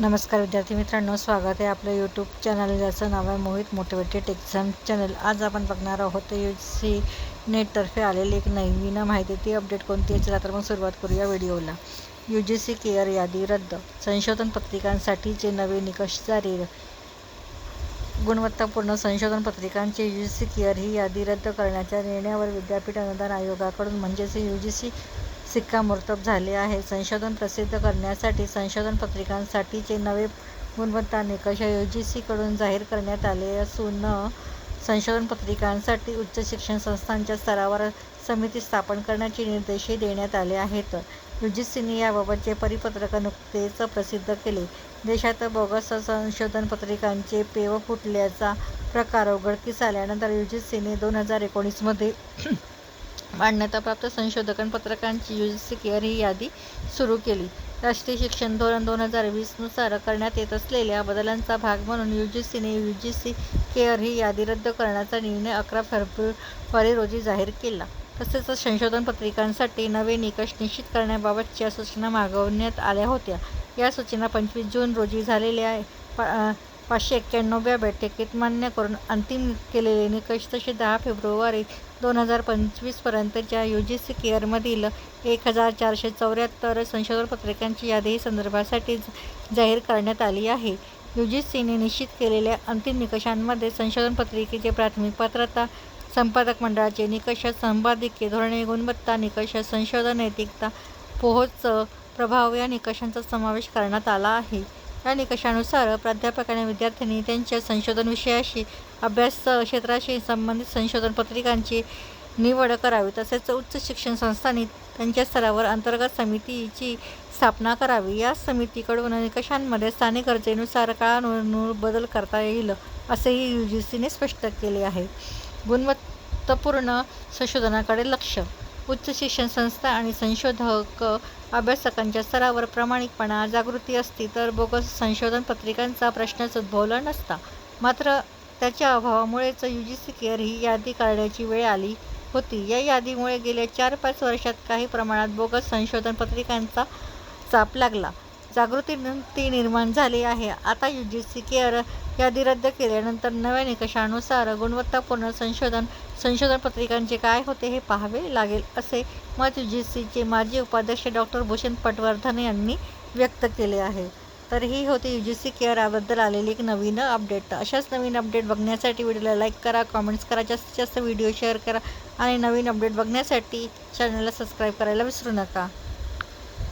नमस्कार विद्यार्थी मित्रांनो स्वागत आहे आपलं यूट्यूब चॅनल ज्याचं नाव आहे मोहित मोटिवेटेड एक्झाम चॅनल आज आपण बघणार आहोत यू सी नेटतर्फे आलेली एक नवीन माहिती. ती अपडेट कोणती आहे? चला तर मग सुरुवात करूया व्हिडिओला यू जी सी केअर यादी रद्द. संशोधन पत्रिकांसाठीचे नवे निकष जारी. गुणवत्तापूर्ण संशोधन पत्रिकांचे यू जी सी केअर ही यादी रद्द करण्याच्या निर्णयावर विद्यापीठ अनुदान आयोगाकडून म्हणजेच यू जी सी शिक्कामोर्तब झाले आहे. संशोधन प्रसिद्ध करण्यासाठी संशोधन पत्रिकांसाठीचे नवे गुणवत्ता निकष यू जी सीकडून जाहीर करण्यात आले असून संशोधन पत्रिकांसाठी उच्च शिक्षण संस्थांच्या स्तरावर समिती स्थापन करण्याचे निर्देशही देण्यात आले आहेत. यू जी सीने याबाबतचे परिपत्रक नुकतेच प्रसिद्ध केले. देशात बोगस संशोधन पत्रिकांचे पेव फुटल्याचा प्रकार उघडकीस आल्यानंतर यू जी सीने दोन हजार एकोणीसमध्ये मान्यताप्राप्त संशोधकन पत्रकांची यू जी सी केअर ही यादी सुरू केली. राष्ट्रीय शिक्षण धोरण दोन हजार वीसनुसार करण्यात येत असलेल्या बदलांचा भाग म्हणून यू जी सीने यू जी सी केअर ही यादी रद्द करण्याचा निर्णय अकरा फेब्रुवारी रोजी जाहीर केला. तसेच संशोधन पत्रिकांसाठी नवे निकष निश्चित करण्याबाबतच्या सूचना मागवण्यात आल्या होत्या. या सूचना पंचवीस जून रोजी झालेल्या पाचशे एक्क्याण्णवव्या बैठकीत मान्य करून अंतिम केलेले निकष तसे दहा फेब्रुवारी दोन हजार पंचवीसपर्यंतच्या यू जी सी केअरमधील एक हजार चारशे चौऱ्याहत्तर संशोधन पत्रिकांची यादी संदर्भासाठी जाहीर करण्यात आली आहे. यू जी सीने निश्चित केलेल्या अंतिम निकषांमध्ये संशोधन पत्रिकेचे प्राथमिक पात्रता संपादक मंडळाचे निकष संपादकीय धोरणे गुणवत्ता निकष संशोधन नैतिकता पोहोच प्रभाव या निकषांचा समावेश करण्यात आला आहे. या निकषानुसार प्राध्यापकाने विद्यार्थ्यांनी त्यांच्या संशोधन विषयाशी अभ्यास क्षेत्राशी संबंधित संशोधन पत्रिकांची निवड करावी तसेच उच्च शिक्षण संस्थांनी त्यांच्या स्तरावर अंतर्गत समितीची स्थापना करावी. या समितीकडून निकषांमध्ये स्थानिक गरजेनुसार काळानुरूप बदल करता येईल असेही यू जी सीने स्पष्ट केले आहे. गुणवत्तापूर्ण संशोधनाकडे लक्ष उच्च शिक्षण संस्था आणि संशोधक अभ्यासकांच्या स्तरावर प्रामाणिकपणा जागृती असती तर बोगस संशोधन पत्रिकांचा प्रश्नच उद्भवला नसता. मात्र त्याच्या अभावामुळेच यू जी सी केअर ही यादी काढण्याची वेळ आली होती. या यादीमुळे गेल्या चार पाच वर्षात काही प्रमाणात बोगस संशोधन पत्रिकांचा चाप लागला. जागृती निर्माण झाली आहे. आता यू जी सी केअर यादी रद्द केल्यानंतर नव्या निकषानुसार गुणवत्तापूर्ण संशोधन संशोधन पत्रिकांचे काय होते हे पाहावे लागेल असे मत यू जी सीचे माजी उपाध्यक्ष डॉक्टर भूषण पटवर्धन यांनी व्यक्त केले आहे. तर ही होती यू जी सी केअरबद्दल आलेली एक नवीन अपडेट अशाच नवीन अपडेट बघण्यासाठी व्हिडिओला लाईक करा कॉमेंट्स करा जास्तीत जास्त व्हिडिओ शेअर करा आणि नवीन अपडेट बघण्यासाठी चॅनलला सबस्क्राईब करायला विसरू नका.